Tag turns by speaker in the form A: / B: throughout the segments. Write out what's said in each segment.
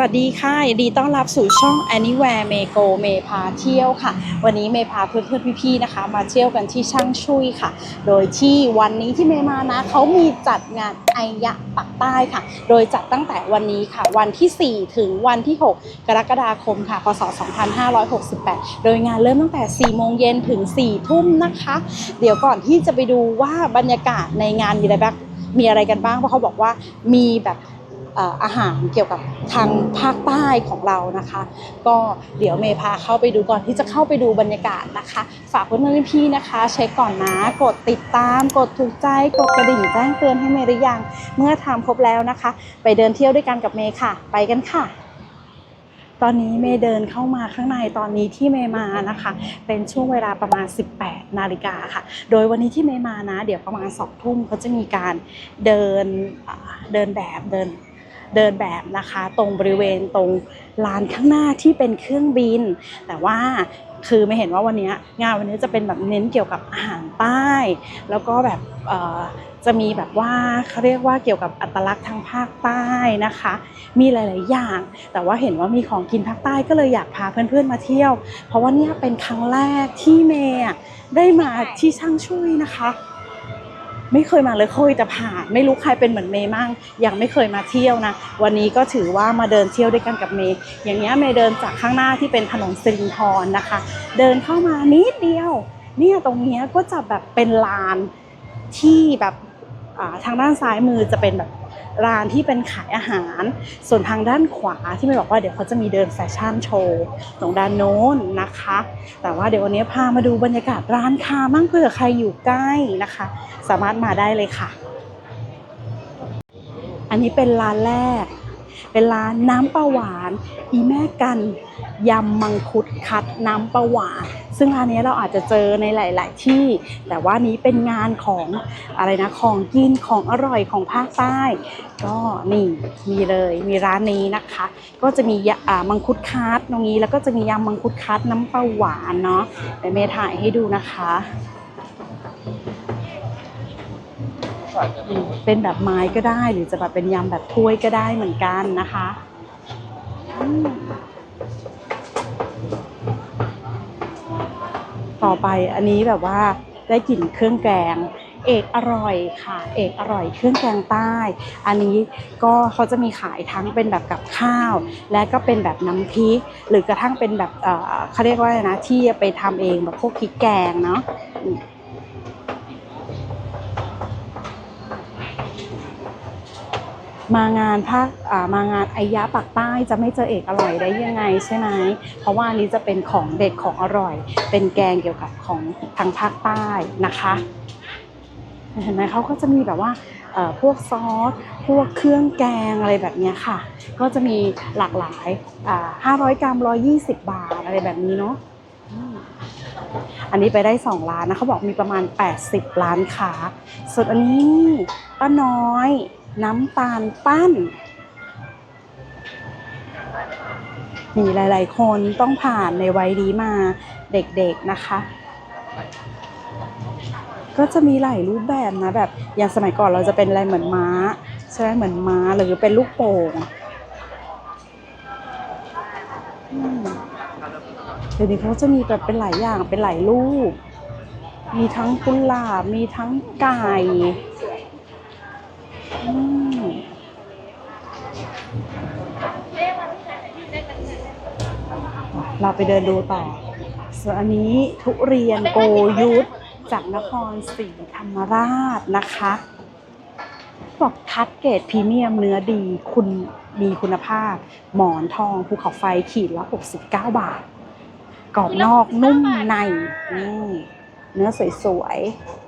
A: สวัสดีค่ะดีต้อนรับสู่ช่อง Anywhere m e g o เมพาเที่ยวค่ะ วันนี้เมพาเพื่อนๆพี่ๆนะคะ มาเที่ยวกันที่ช่างชุยค่ะ โดยที่วันนี้ที่เมมานะเขามีจัดงานไอยะปักใต้ค่ะ โดยจัดตั้งแต่วันนี้ค่ะ วันที่ 4 ถึงวันที่ 6 กรกฎาคมค่ะพศ 2568 โดยงานเริ่มตั้งแต่ 4 โมงเย็นถึง 4 ทุ่มนะคะ เดี๋ยวก่อนที่จะไปดูว่าบรรยากาศในงานมีอะไรบ้างมีอะไรกันบ้างเพราะเขาบอกว่ามีแบบ อาหารเกี่ยวกับทางภาคใต้ของเรานะคะ ก็เดี๋ยวเมย์พาเข้าไปดูก่อนที่จะเข้าไปดูบรรยากาศนะคะ ฝากเพื่อนๆพี่นะคะเช็คก่อนนะกดติดตาม กดถูกใจกดกระดิ่งแจ้งเตือนให้เมย์หรือยัง เมื่อทำครบแล้วนะคะ ไปเดินเที่ยวด้วยกันกับเมย์ค่ะ ไปกันค่ะตอนนี้เมย์เดินเข้ามาข้างในตอนนี้ที่เมย์มานะคะ เป็นช่วงเวลาประมาณ 18 นาฬิกาค่ะ โดยวันนี้ที่เมย์มานะ เดี๋ยวประมาณสองทุ่มเขาจะมีการเดินเดินแบบเดิน เดินแบบนะคะ ตรงบริเวณตรงลานข้างหน้าที่เป็นเครื่องบิน แต่ว่าคือไม่เห็นว่าวันนี้งานวันนี้จะเป็นแบบเน้นเกี่ยวกับอาหารใต้ แล้วก็แบบจะมีแบบว่าเขาเรียกว่าเกี่ยวกับอัตลักษณ์ทางภาคใต้นะคะ มีหลาย ๆ อย่าง แต่ว่าเห็นว่ามีของกินภาคใต้ก็เลยอยากพาเพื่อน ๆ มาเที่ยว เพราะว่านี่เป็นครั้งแรกที่เมย์ได้มาที่ช่างช่วยนะคะ ไม่เคยมาเลยเคยแต่ผ่านไม่รู้ใครเป็นเหมือนเมย์มั่งยังไม่เคยมาเที่ยวนะ วันนี้ก็ถือว่ามาเดินเที่ยวด้วยกันกับเมย์อย่างเงี้ยเมย์เดินจากข้างหน้าที่เป็นถนนสิรินทรนะคะ เดินเข้ามานิดเดียว เนี่ยตรงเนี้ยก็จะแบบเป็นลานที่แบบทางด้านซ้ายมือจะเป็นแบบ ร้านที่เป็นขายอาหาร ส่วนทางด้านขวาที่ไม่บอกว่าเดี๋ยวเขาจะมีเดินแฟชั่นโชว์ตรงด้านโน้นนะคะ แต่ว่าเดี๋ยววันนี้พามาดูบรรยากาศร้านค้ามั่งเผื่อใครอยู่ใกล้นะคะ สามารถมาได้เลยค่ะ อันนี้เป็นร้านแรก เป็นร้านน้ำปลาหวาน อีแม่กันยำมังคุดคัดน้ำปลาหวาน ซึ่งร้านนี้เราอาจจะเจอในหลาย ๆ ที่ แต่ว่านี้เป็นงานของอะไรนะของกินของอร่อยของภาคใต้ ก็นี่มีเลยมีร้านนี้นะคะ ก็จะมียะอ่ามังคุดคัดตรงนี้แล้วก็จะมียำมังคุดคัดน้ำปลาหวานเนาะเดี๋ยวเมถ่ายให้ดูนะคะ เป็นแบบไม้ก็ได้ หรือจะแบบเป็นยำแบบถ้วยก็ได้เหมือนกันนะคะต่อไปอันนี้แบบว่าได้กลิ่นเครื่องแกง เอกอร่อยค่ะ เอกอร่อยเครื่องแกงใต้ อันนี้ก็เขาจะมีขายทั้งเป็นแบบกับข้าว และก็เป็นแบบน้ำพริก หรือ กระทั่งเป็นแบบเขาเรียกว่านะที่ไปทำเองแบบพวกพริกแกงเนาะ มางานภาคมางานไอยะปักใต้จะไม่เจอเอกอร่อยได้ยังไงใช่ไหมเพราะว่านี้จะเป็นของเด็ดของอร่อย เป็นแกงเกี่ยวกับของทางภาคใต้นะคะเห็นไหมเขาก็จะมีแบบว่าพวกซอส พวกเครื่องแกงอะไรแบบนี้ค่ะ ก็จะมีหลากหลายอ่า500 กรัม 120 บาทอะไรแบบนี้เนาะอันนี้ไปได้2ร้านนะเขาบอกมีประมาณ 80ร้านค้าส่วนอันนี้ป้าน้อย น้ำตาลปั้น มีหลาย ๆ คนต้องผ่านในวัยนี้มาเด็กๆนะคะ ก็จะมีหลายรูปแบบนะแบบอย่างสมัยก่อนเราจะเป็นอะไรเหมือนม้าใช่ไหมเหมือนม้าหรือเป็นลูกโป่งเดี๋ยวนี้เขาจะมีแบบเป็นหลายอย่างเป็นหลายรูป มีทั้งกุหลาบมีทั้งไก่ เราไปเดินดูต่อ ส่วนอันนี้ทุเรียนโกยุทธจากนครศรีธรรมราชนะคะบอกคัดเกรดพรีเมียมเนื้อดีคุณมีคุณภาพ หมอนทองภูเขาไฟขีดละ 69 บาท กรอบนอกนุ่มในนี่เนื้อสวยๆ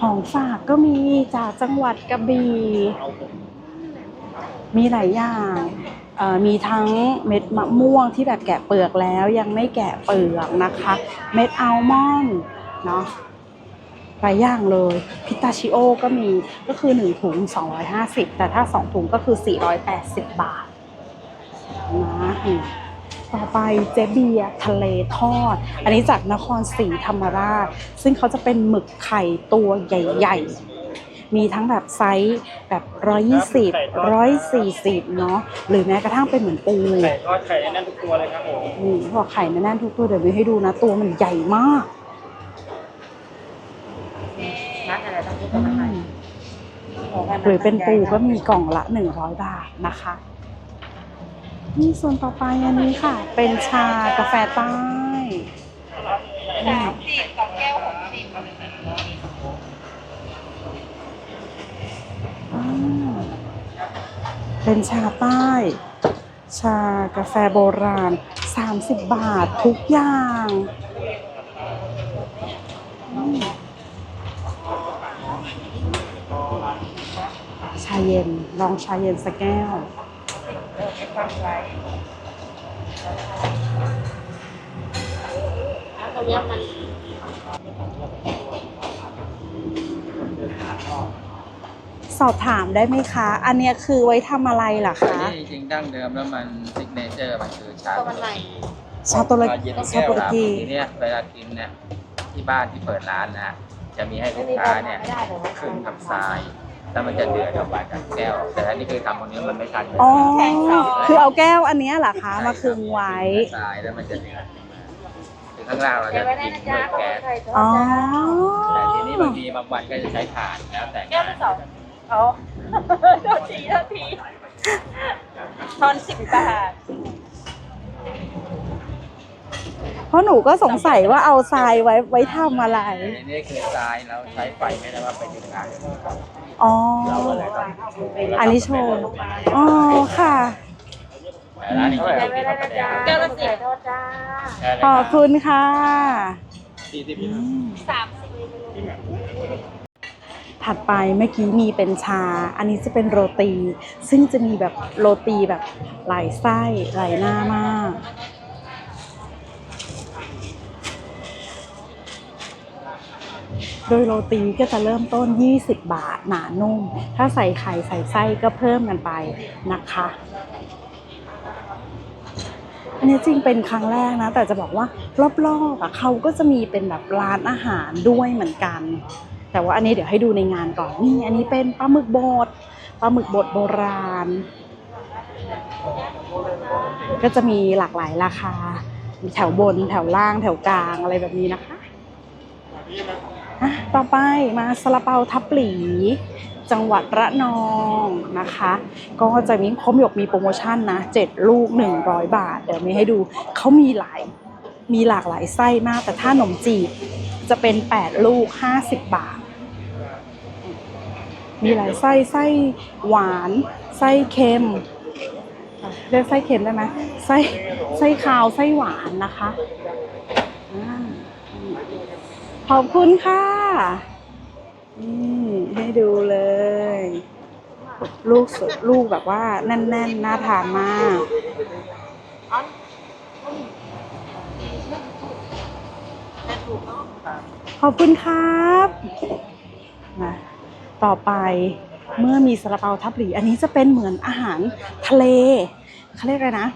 A: ของฝากก็มีจากจังหวัดกระบี่ มีหลายอย่างมีทั้งเม็ดมะม่วงที่แบบแกะเปลือกแล้วยังไม่แกะเปลือกนะคะ เม็ดอัลมอนด์เนาะหลายอย่างเลย พิตาชิโอก็มีก็คือ 1 ถุง 250 แต่ถ้า 2 ถุงก็คือ 480 บาทนะ ต่อไปเจเบียร์ทะเลทอด อันนี้จากนครศรีธรรมราช ซึ่งเขาจะเป็นหมึกไข่ตัวใหญ่ ๆ มีทั้งแบบไซส์แบบร้อยยี่สิบร้อยสี่สิบเนาะหรือแม้กระทั่งเป็นเหมือนปู
B: ไข่ทอดไข่แน่นทุกตัวเลยครับผม
A: นี่เขาบอกไข่แน่นๆทุกตัวเดี๋ยวมีให้ดูนะ ตัวมันใหญ่มาก
C: นัดอะไรต้องพูด
A: อื
C: กันใหม่
A: มหรือเป็นปูก็มีกล่องละหนึ่งร้อยบาทนะคะ นี่ส่วนต่อไปอันนี้ค่ะ เป็นชากาแฟใต้อืม
C: สิบสองแก้วหกสิบ
A: เป็นชาใต้ ชากาแฟโบราณ 30 บาททุกอย่าง ชาเย็น ลองชาเย็นสักแก้ว
C: แล้วตัวเนี้ยมัน
A: สอบถามได้ไหมคะ อันเนี้ยคือไว้ทำอะไรเหรอ
D: อัน
A: คะ
D: นี้จริงๆดั้งเดิมแล้วมันซิกเนเจอร์มันคือชา
C: ตัวมันใหม่
A: ชาโตระ
D: เย็น
A: ชา
D: แก้ว
A: โตระ
D: ครับ
A: กี
D: ทีเนี้ยเวลากินเนี่ยที่บ้านที่เปิดร้านนะฮะจะมีให้ลูกค้าเนี่ยขึ้นทำทราย แล้วมันจะเดือดออกมาจากแก้ว แต่อันนี้คือทำตรงนี้มันไม่ทัน
A: อ๋อ คือเอาแก้วอันเนี้ยเหรอคะ มาคึงไว้
D: ทรายแล้วมันจะเดือดคือข้างล่างเรา
C: เดี๋
D: จะ
C: ยวไว้ได้
D: กิน
C: นะ
D: ด้
C: จ๊ะ
D: วยแก๊ส
A: อ๋อ
D: แต่ทีนี้บางทีบางวันก็จะใช้ถ่านแล้วแต่
C: แก้ว
D: งาน
C: ที่สองเอาโทษทีโทษทีทอนสิบบาท
A: เพราะหนูก็สงสัยว่าเอาทรายไว้ไว้ทำอะไร
D: ทีนี้คือทรายเราใช้ไฟไม่ได้ว่าไปดึงงาน
A: อ๋อ
D: เราก็เลยต้อง
A: อันนี้โชว์ อ๋อค่ะ
D: แต่ร้านนี้
C: เดี๋ยวไว้ได้นะจ๊ะแก้วละสิบโทษจ้า
A: ขอบคุณค่ะ
D: สี่สิบ
C: สามสิบ
A: ถัดไปเมื่อกี้มีเป็นชา อันนี้จะเป็นโรตี ซึ่งจะมีแบบโรตีแบบหลายไส้หลายหน้ามาก โดยโรตีก็จะเริ่มต้น 20 บาทหนานุ่ม ถ้าใส่ไข่ใส่ไส้ก็เพิ่มกันไปนะคะ อันนี้จริงเป็นครั้งแรกนะ แต่จะบอกว่ารอบๆอะเขาก็จะมีเป็นแบบร้านอาหารด้วยเหมือนกัน แต่ว่าอันนี้เดี๋ยวให้ดูในงานก่อนนี่อันนี้เป็นปลาหมึกบดปลาหมึกบดโบราณ ก็จะมีหลากหลายราคา แถวบนแถวล่างแถวกลางอะไรแบบนี้นะคะ อะต่อไปมาซาลาเปาทับหลี จังหวัดระนองนะคะ ก็จะมีเขามีบอกมีโปรโมชั่นนะ7ลูก 100 บาท เดี๋ยวมีให้ดูเขามีหลายมีหลากหลายไส้มาก แต่ถ้าขนมจีบจะเป็น 8 ลูก 50 บาท มีหลายไส้ไส้หวานไส้เค็มเรียกไส้เค็มได้ไหมไส้ไส้คาวไส้หวานนะคะ ขอบคุณค่ะนี่ให้ดูเลย ลูกสดลูกแบบว่าแน่นๆน่าทานมากขอบคุณครับมาต่อไปเมื่อมีซาลาเปาทับหลี อันนี้จะเป็นเหมือนอาหารทะเลเขาเรียกอะไรนะ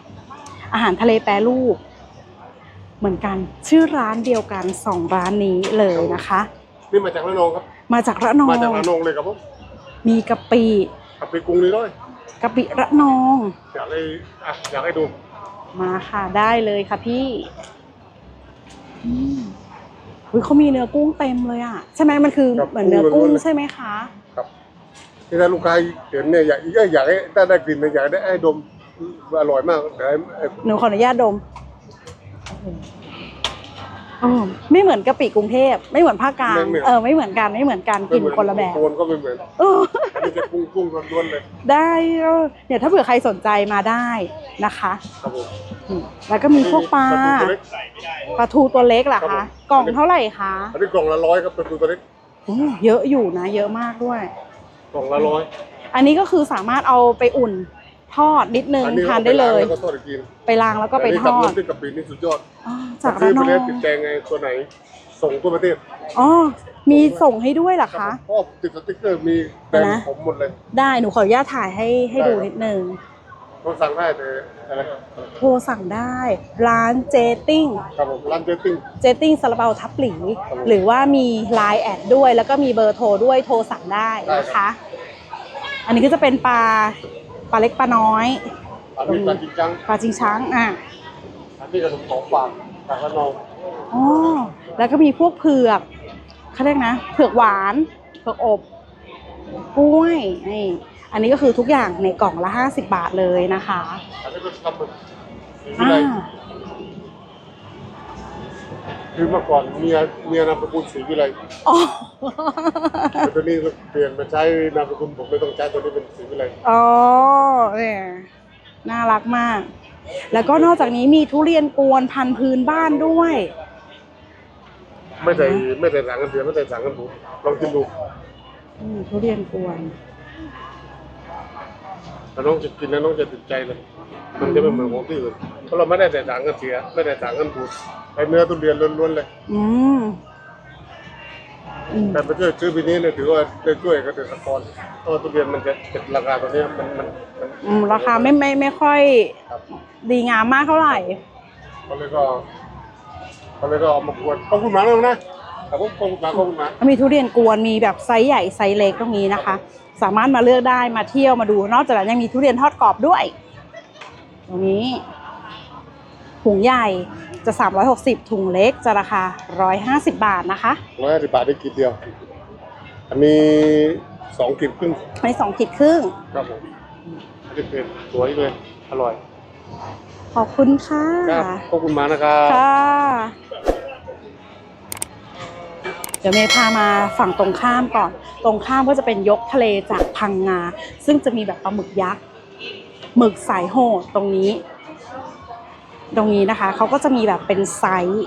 A: อาหารทะเลแปรรูป เหมือนกันชื่อร้านเดียวกันสองร้านนี้เลยนะคะ
E: นี่มาจากระนองครับ
A: มาจากระนอง
E: มาจากระนองเลยครับผม
A: มีกะปิ
E: ขับไปกรุงเลยด้วย
A: กะปิระนอง
E: อยากให้อะอยากให้ดู
A: มาค่ะได้เลยค่ะพี่อืมอุ๊ยเขามีเนื้อกุ้งเต็มเลยอะใช่ไหมมันคือ
E: ครับ
A: เหมือนเนื้อกุ้ง
E: กุ้งล้วนๆเลย
A: ใช่ไหมคะ
E: ครับที่ถ้าลูกค้าเห็นเนี่ยอยากอยากให้ถ้าได้กลิ่นเนี่ยอยากได้ให้ดมอร่อยมากแต่ให้ให้
A: หนูขออนุญาตดม อ๋อไม่เหมือนกะปิกรุงเทพไม่เหมือนภาคกลางเออไม่เหมือนกันไม่เหมือนกันกลินคนละแบบ
E: โทนก็ไม่เหมือน
A: เออ
E: อันนี้จะกุ้งกุ้งล้วนๆเลย
A: ได้เออเนี่ยถ้าเผื่อใครสนใจมาได้นะคะ
E: ครับผม
A: อืมแล้วก็มีพวกปลา
E: ตัวเล็ก
A: ปลาทูตัวเล็กเหรอ
E: ครั
A: คะ
E: บผม
A: กล่องเท่าไหร่คะ
E: อันนี้กล่องละร้อยครับเป็นตัวเล็ก
A: โอ้เยอะอยู่นะ เยอะมากด้วย
E: กล่องละร้อย
A: อันนี้ก็คือสามารถเอาไปอุ่น ทอดนิดนึง
E: อันนี้
A: ทานได้เลย
E: แล้วก็ทอดอีกที
A: ไปล้างแล้วก็ไป
E: อันนี้
A: ทอ
E: กับ
A: ด
E: น้ำพริกกะปินี่สุดยอด
A: อ๋อจาก
E: ซื้
A: ระ
E: อนไป
A: อ
E: แล้ว
A: ง
E: ติดแจงไงตัวไหน ส่งทั่วประเทศ
A: อ๋อมีส่งให้ด้วยเหรอคะ
E: เพราะติดสติ๊กเกอร์มีแบรนด์ผมหมดเลย
A: ได้หนูขออนุญาตถ่ายให้ให้
E: ได้
A: ดู
E: ครับ
A: นิดนึง
E: เขาสั่งได้แต่อะไร
A: โทรสั่งได้ร้านเจติ้ง
E: ครับผมร้านเจติ้ง
A: เจติ้งซาลาเปาทับหลีหรือว่ามีไลน์แอดด้วย แล้วก็มีเบอร์โทรด้วยโทรสั่งได้นะคะ อันนี้ก็จะเป็นปลา ปลาเล็กปลาน้อย
E: อันนี้ปลาจิงจัง
A: ปลาจิงช้างอะ
E: อันนี้ขนมของฝากจากระนอง
A: อ๋อแล้วก็มีพวกเผือกเขาเรียกนะเผือกหวานเผือกอบกล้วยนี่อันนี้ก็คือทุกอย่างในกล่องละ 50 บาทเลยนะคะ
E: อันนี้ก็ทำเป็นสีวิ
A: อ่า
E: ไล คือเมื่อก่อนเมียเมียนามสกุลสีวิไล
A: อ๋อ
E: แต่ตอนนี้เปลี่ยนมาใช้นามสกุลผมไม่ต้องใช้ตัวนี้เป็นสีวิไล
A: อ๋อเนี่ยน่ารักมาก แล้วก็นอกจากนี้มีทุเรียนกวนพันธุ์พื้นบ้านด้วย
E: ไม่ใส่ไม่ใส่สารกันเสียไม่ใส่สารกันบูดลองกินดู
A: อืมทุเรียนกวน
E: แต่น้องจะกินแล้วน้องจะติดใจเลยมันจะไม่เหมือนของที่อื่นเพ ราะเราไม่ได้ใส่สารกันเสีย ไม่ได้สารกันบูดไอเนื้อทุเรียนล้วนๆเลย
A: อืมอืม
E: แต่ไปช่วยซื้อปีนี้เนี่ยถือว่าได้ช่วยเกษตรกรเพราะว่าทุเรียนมันจะเป็นราคาตัวเนี้ยมันมันมัน
A: อืมราคาไม่ไม่ไม่ค่อย
E: ครับ
A: ดีงามมากเท่าไหร่
E: เขาเลยก็เขาเลยก็เอามากวนขอบคุณหมาแล้วนะขอบคุณขอบคุณหมาขอบคุณหมา
A: มีทุเรียนกวนมีแบบไซส์ใหญ่ไซส์เล็กตรงนี้นะคะ สามารถมาเลือกได้มาเที่ยวมาดู นอกจากนั้นยังมีทุเรียนทอดกรอบด้วย ตรงนี้ ถุงใหญ่จะ 360 ถุงเล็กจะราคา 150 บาทนะคะ
E: ร้อยห้าสิบบาทได้กินเดียว อันนี้สองกินครึ่ง
A: ในสองขีดครึ่ง
E: ครับผมอันนี้เป็นสวยเลย อร่อย
A: ขอบคุณค่ะ
E: ครับขอบคุณหมานะครับ
A: ค่ะ เดี๋ยวเมย์พามาฝั่งตรงข้ามก่อน ตรงข้ามก็จะเป็นยกทะเลจากพังงา ซึ่งจะมีแบบปลาหมึกยักษ์ หมึกสายโหดตรงนี้ ตรงนี้นะคะเขาก็จะมีแบบเป็นไซส์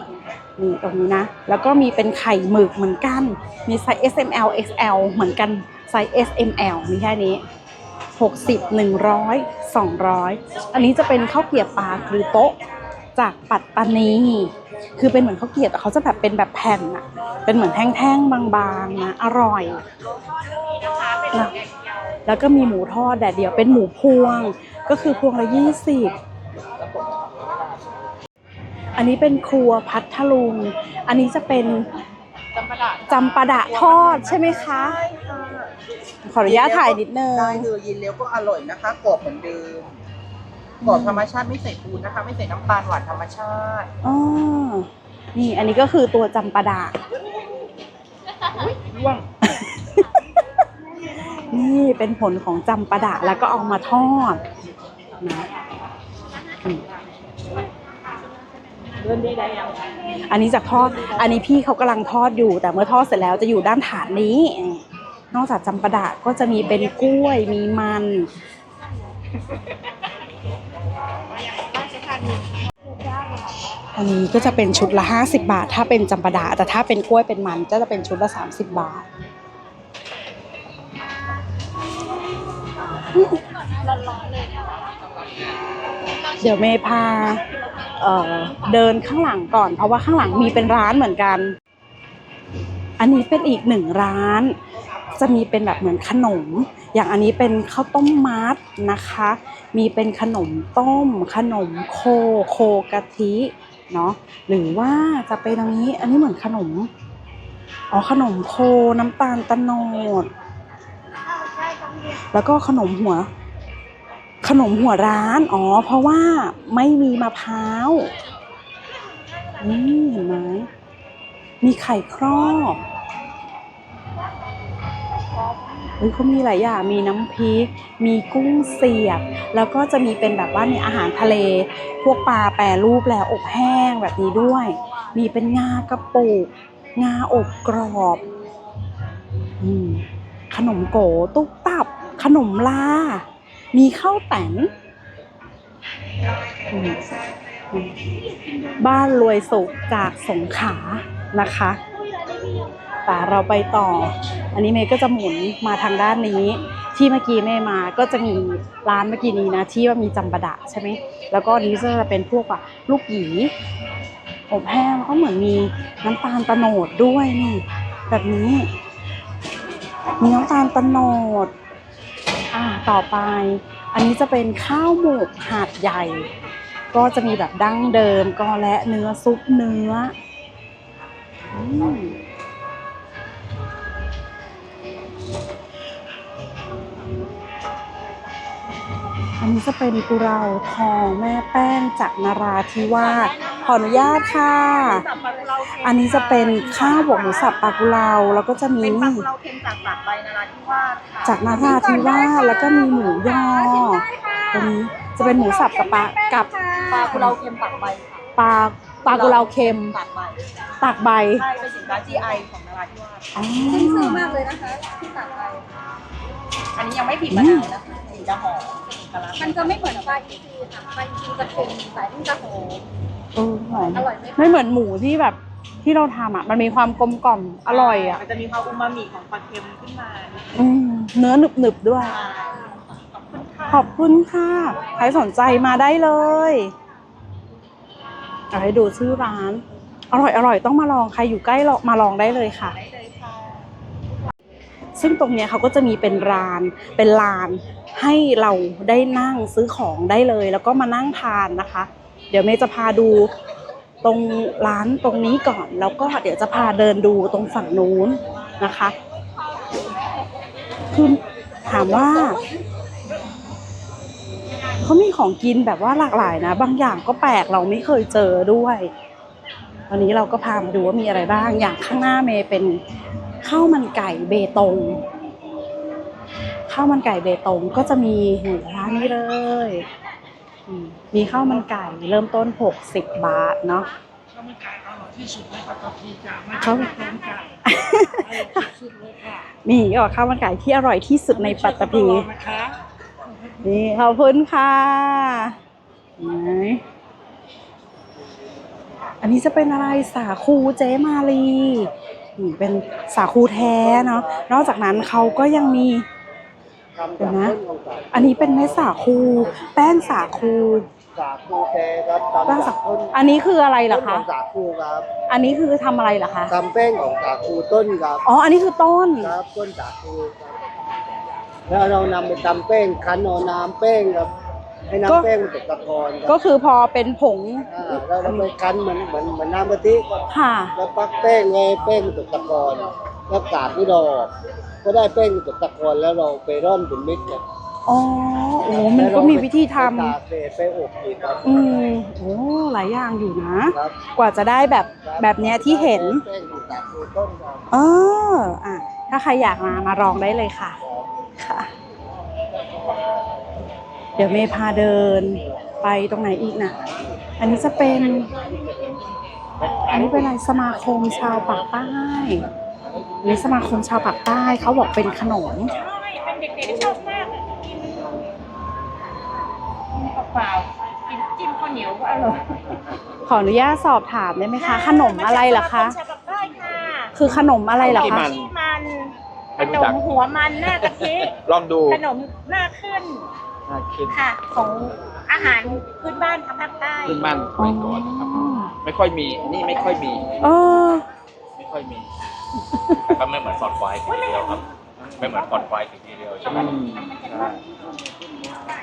A: นี่ตรงนี้นะ แล้วก็มีเป็นไข่หมึกเหมือนกัน มีไซส์ S M L X L เหมือนกันไซส์ S M L มีแค่นี้60 100 200 อันนี้จะเป็นข้าวเกรียบปลาคือโต๊ะจากปัตตานีคือเป็นเหมือนข้าวเกรียบแต่เขาจะแบบเป็นแบบแผ่นอะเป็นเหมือนแท่งๆบางๆนะอร่อยนะแล้วก็มีหมูทอดแดดเดียวเป็นหมูพวงก็คือพวงละยี่สิบ อันนี้เป็นครัวพัทลุง อันนี้จะเป็น
C: จำปาดะ
A: จำปาดะทอดใช่ไหมคะขออนุญาตถ่ายนิดนึง
F: ได้เลยยินแล้วก็อร่อยนะคะกรอบเหมือนเดิมกรอบธรรมชาติไม่ใส่ปูนนะคะ ไม่ใส่น้ำตาลหวานธรรมชาติ
A: อ๋อ นี่อันนี้ก็คือตัวจำปาดะ
F: ร่วง
A: นี่เป็นผลของจำปาดะแล้วก็เอามาทอดนะอืม
C: เรื่องนี้ได้ยัง
A: อันนี้จากทอด อันนี้พี่เขากำลังทอดอยู่ แต่เมื่อทอดเสร็จแล้วจะอยู่ด้านฐานนี้ นอกจากจำปาดะก็จะมีเป็นกล้วย มีมันอันนี้ก็จะเป็นชุดละ 50 บาท ถ้าเป็นจำปาดะแต่ถ้าเป็นกล้วยเป็นมันก็จะเป็นชุดละ 30 บาทเดี๋ยวเมย์พา เเดินข้างหลังก่อน เพราะว่าข้างหลังมีเป็นร้านเหมือนกัน อันนี้เป็นอีกหนึ่งร้าน จะมีเป็นแบบเหมือนขนม อย่างอันนี้เป็นข้าวต้มมัดนะคะ มีเป็นขนมต้ม ขนมโคโคกะทิเนาะหรือว่าจะเป็นอันนี้ อันนี้เหมือนขนมอ๋อขนมโคน้ำตาลตะโนด แล้วก็ขนมหัว ขนมหัวร้าน อ๋อ เพราะว่าไม่มีมะพร้าว นี่เห็นไหม มีไข่ครอบเฮ้ยเขามีหลายอย่าง มีน้ำพริก มีกุ้งเสียบ แล้วก็จะมีเป็นแบบว่าเนี่ยอาหารทะเล พวกปลาแปรรูปแล้วอบแห้งแบบนี้ด้วย มีเป็นงากระปุก งาอบกรอบอขนมโกตุ๊กตับ ขนมลา มีข้าวแตนบ้านรวยสุขจากสงขานะคะแต่เราไปต่อ อันนี้เมย์ก็จะหมุนมาทางด้านนี้ ที่เมื่อกี้เมย์มาก็จะมีร้านเมื่อกี้นี้นะ ที่ว่ามีจำปาดะใช่ไหมแล้วก็นี้ก็จะเป็นพวกแบบลูกหยีอบแห้งก็เหมือนมีน้ำตาลตะโนดด้วยนี่แบบนี้ มีน้ำตาลตะโนด ต่อไป อันนี้จะเป็นข้าวหมกหาดใหญ่ ก็จะมีแบบดั้งเดิมก็และเนื้อซุปเนื้ออืมอันนี้จะเป็นกุเราทองแม่แป้งจากนาราธิวาสขออนุญาตค่ะ อันนี้จะเป็นข้าวบวกหมูสับปลากุเลาแล้วก็จะมี
F: เป็นปลากุเลาเค็มจากปากใบนาราธิวาสค่ะ
A: จากนาราธิวาสแล้วก็มีหมูยอตัวนี้จะเป็นหมูสับกับปลากับ
F: ปลากุเลาเค็มปากใบค่ะ
A: ปลาปลากุเลาเค็ม
F: ปากใบ
A: ตากใบ
F: ใช่เป็นสินค้า GI ของนาราธิวาส
A: อ๋อ
C: ซื้อมากเลยนะคะที่ต่างไป
F: อันนี้ยังไม่ผิดมะนาวนะคะสีจะหอมเป็นเอกลักษณ์
C: มันจะไม่เหมือนปลาอินทรีค่ะปลาอินทรีจะเค็มสายที่จะหอม
A: เออหอม
C: อร่อยไหมคะ
A: ไม่เหมือนหมูที่แบบ ที่เราทำอะมันมีความกลมกล่อมอร่อยอะ
F: มันจะมีความอูมามิของปลาเค็มขึ้นมา
A: อืมเนื้อหนึบหนึบๆด้วย
F: ขอบคุณค่ะ
A: ขอบคุณค่ะใครสนใจมาได้เลยเอาให้ดูชื่อร้าน อร่อยอร่อยต้องมาลองใครอยู่ใกล้ลองมาลองได้เลยค่ะ
F: ได้เลยค่ะ
A: ซึ่งตรงเนี้ยเขาก็จะมีเป็นร้านเป็นลานให้เราได้นั่งซื้อของได้เลย แล้วก็มานั่งทานนะคะ เดี๋ยวเมย์จะพาดู ตรงร้านตรงนี้ก่อน แล้วก็เดี๋ยวจะพาเดินดูตรงฝั่งนู้นนะคะคือถามว่าเขามีของกินแบบว่าหลากหลายนะ บางอย่างก็แปลกเราไม่เคยเจอด้วยวันนี้เราก็พามาดูว่ามีอะไรบ้าง อย่างข้างหน้าเมย์เป็นข้าวมันไก่เบตงข้าวมันไก่เบตงก็จะมีร้านนี้เลย มมีข้าวมันไก่เริ่มต้น 60 บาทเนาะ
B: ข้าวมันไก่อร่อยที่สุดในปัตตภีจ้ะไม่
A: ข้าว
B: ใช่ข้าวมันไก่อร่อยที่สุดเลยค่ะ
A: นี่ก็บอกข้าวมันไก่ที่อร่อยที่สุดในปัตตภี
B: ไม่ใช่ข้าวมันนะคะ
A: นี่ขอบคุณค่ะไหนอันนี้จะเป็นอะไรสาคูเจมาลีนี่เป็นสาคูแท้เนาะนอกจากนั้นเขาก็ยังมี เดี๋ยวนะ อันนี้เป็นเม็ดสาคู แป้งสาคู
G: สาคูแท้ครับ
A: แป้ง
G: ตำ
A: สา
G: จาก
A: คู
G: ต้น
A: อันนี้คืออะไรเหร
G: ต้
A: อน
G: ข
A: คะ
G: องสาคูครับ
A: อันนี้คือทำอะไรเหรอคะ
G: ตำแป้งของสาคูต้นครับ
A: อ๋อ อันนี้คือต้น
G: ครับต้นสาคูครับแล้วเรานำไปตำแป้งคั้นเอาน้ำแป้งครับ ให้
A: ก็
G: น้ำแป้งมันตกตะกอนค
A: ก็
G: รับ
A: คือพอเป็นผง
G: อ่าแล้วเราไปคั้นเหมือนเหมือนเหมือนน้ำกะทิ
A: ค่ะ
G: แล้วปักแป้งไว้แป้งตกตะกอนแล้วกาดไม่ดอก ก็ได้แป้งตกตะกอนแล้วเราไปร่อนเป็นเม็ดครับ
A: อ๋อโอ้มันก็มีวิธีท
G: ไปตากเศษไปอบอีกครับำ
A: อืมโอ้หลายอย่างอยู่นะ
G: ครับ
A: กว่าจะได้แบบแบบเนี้ยที่เห็น
G: แป้งของสาคูต้นครับ
A: เอออะถ้าใครอยากมามาลองได้เลยค่ะ ค่ะ เดี๋ยวเมย์พาเดินไปตรงไหนอีกนะ อันนี้จะเป็น อันนี้เป็นอะไรสมาคมชาวปากใต้อั นนี้สมาคมชาวปากใต้เขาบอกเป็นขนม
C: เป็นเด็กๆชอบมากกินเปล่าๆกินจิ้มข้าวเหนียวก็อร่อย
A: ขออนุญาตสอบถามได้ไหมคะ ขนมอะไรเหรอคะ
C: ชาบักได้ค่ะ
A: คือขนมอะไรเหรอคะ
C: ขี้มันขนมหัวมันหน้ากะทิ
D: ลองดู
C: ขนมหน้าขึ้น
D: น่าคิด
C: ค่ะ ของอาหารพื้นบ้านทางภาคใต้
D: ขึ้นบ้านไปก่อนนะครับ ไม่ค่อยมีนี่ไม่ค่อยมี
A: เออ
D: ไม่ค่อยมี ก็ไม่เหมือนฟอนควายทีเดียวครับ ไม่เหมือนฟอนควายทีเดียวใช่ไหม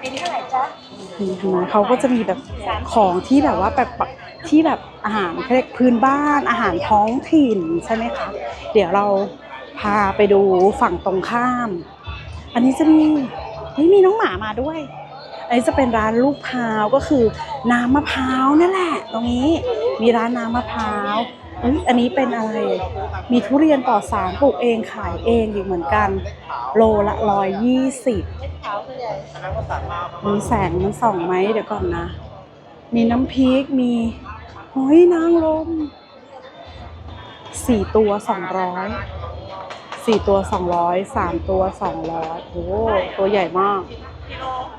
C: ปีนี้เท่าไหร่จ๊ะ
A: นี่เห็นไหมเขาก็จะมีแบบของที่แบบว่าแบบที่แบบอาหารเขาเรียกพื้นบ้านอาหารท้องถิ่นใช่ไหมคะ เดี๋ยวเราพาไปดูฝั่งตรงข้าม อันนี้จะมีนี่มีน้องหมามาด้วย อันนี้จะเป็นร้านลูกพร้าวก็คือน้ำมะพร้าวนั่นแหละ ตรงนี้มีร้านน้ำมะพร้าว เอ้ยอันนี้เป็นอะไร มีทุเรียนปลอดสารปลูกเองขายเองอีกเหมือนกัน โลละร้อยยี่สิบมีแสงมันส่องไหมเดี๋ยวก่อนนะ มีน้ำพริกมีหอยนางรมสี่ตัวสองร้อยสี่ตัวสองร้อยสามตัวสองร้อยโอ้ตัวใหญ่มาก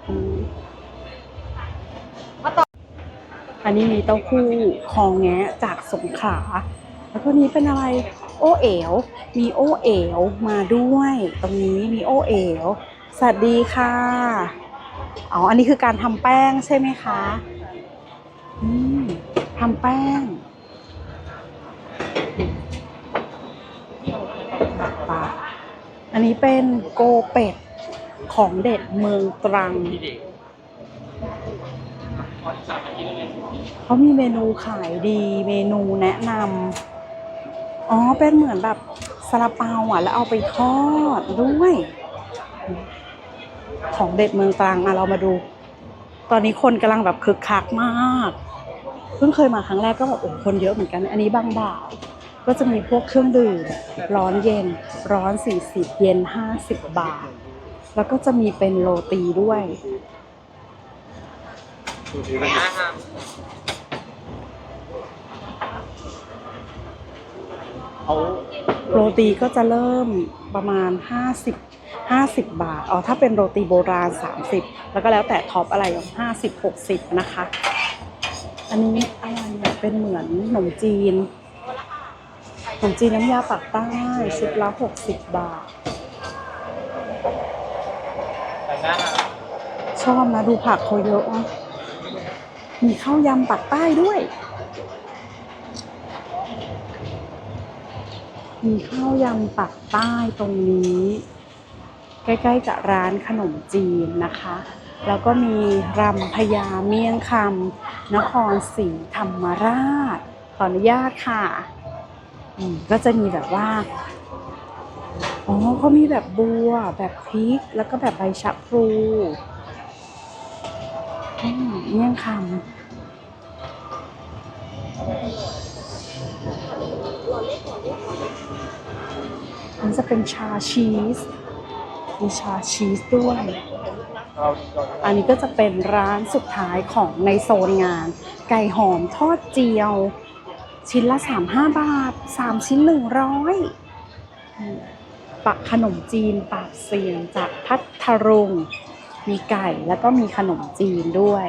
A: อืม อันนี้มีเต้าหู้คองแงะจากสงขลา แล้วก็นี้เป็นอะไร โอเอ๋ว มีโอเอ๋วมาด้วย ตรงนี้มีโอเอ๋ว สวัสดีค่ะ อ๋อ อันนี้คือการทำแป้งใช่ไหมคะ อืมทำแป้งปลาอันนี้เป็นโกเป็ดของเด็ดเมืองตรัง เขามีเมนูขายดี เมนูแนะนำอ๋อ เป็นเหมือนแบบซาลาเปาอะ แล้วเอาไปทอดด้วย ของเด็ดเมืองตรังอะ เรามาดู ตอนนี้คนกำลังแบบคึกคักมาก เพิ่งเคยมาครั้งแรกก็แบบโอ้คนเยอะเหมือนกัน อันนี้บางบ่าว ก็จะมีพวกเครื่องดื่ม ร้อนเย็น ร้อน 40 เย็น 50 บาท แล้วก็จะมีเป็นโรตีด้วย โรตีก็จะเริ่มประมาณ 50 50 บาท อ๋อ ถ้าเป็นโรตีโบราณ 30 แล้วก็แล้วแต่ท็อปอะไรอย่าง50 60นะคะ อันนี้อะไรเนี่ยเป็นเหมือนขนมจีนขนมจีนน้ำยาปักใต้ชุดละ60บบาท ชอบนะดูผักเขาเยอะอะมีข้าวยำปักใต้ด้วย มีข้าวยำปักใต้ตรงนี้ ใกล้ๆกับร้านขนมจีนนะคะ แล้วก็มีรำพญาเมี่ยงคำนครศรีธรรมราช ขออนุญาตค่ะอืมก็จะมีแบบว่าอ๋อเขามีแบบบัว แบบพริก แล้วก็แบบใบชะพลูเมี่ยงคำ อันนี้จะเป็นชาชีส มีชาชีสด้วย อันนี้ก็จะเป็นร้านสุดท้ายของในโซนงาน ไก่หอมทอดเจียว ชิ้นละ 35 บาท 3 ชิ้น 100ปักขนมจีนปากเสียงจากพัทรุง มีไก่แล้วก็มีขนมจีนด้วย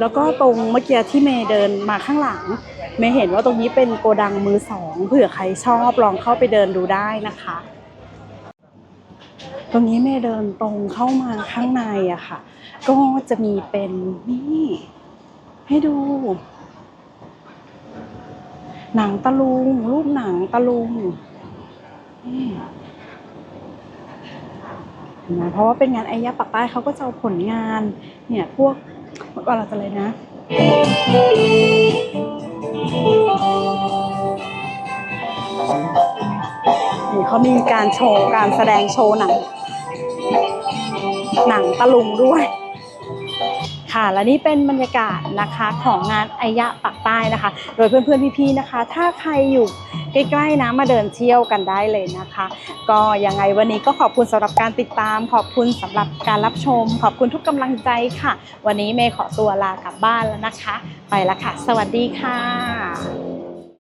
A: แล้วก็ตรงเมื่อกี้ที่เมย์เดินมาข้างหลัง เมย์เห็นว่าตรงนี้เป็นโกดังมือสองเผื่อใครชอบลองเข้าไปเดินดูได้นะคะ ตรงนี้เมย์เดินตรงเข้ามาข้างในอะค่ะ ก็จะมีเป็นนี่ ให้ดู หนังตะลุง รูปหนังตะลุงนี่เห็นไหมเพราะว่าเป็นงานไอยะปักใต้เขาก็จะเอาผลงาน เนี่ยพวกเมื่อก่อนเราจะเลยนะ นี่เขามีการโชว์ การแสดงโชว์หนัง หนังตะลุงด้วย ค่ะ และนี่เป็นบรรยากาศนะคะของงานไอยะปักใต้นะคะ โดยเพื่อนๆพี่ๆนะคะ ถ้าใครอยู่ใกล้ๆนะมาเดินเที่ยวกันได้เลยนะคะ ก็ยังไงวันนี้ก็ขอบคุณสำหรับการติดตาม ขอบคุณสำหรับการรับชม ขอบคุณทุกกำลังใจค่ะ วันนี้เมย์ขอตัวลากลับบ้านแล้วนะคะ ไปละค่ะ สวัสดีค่ะ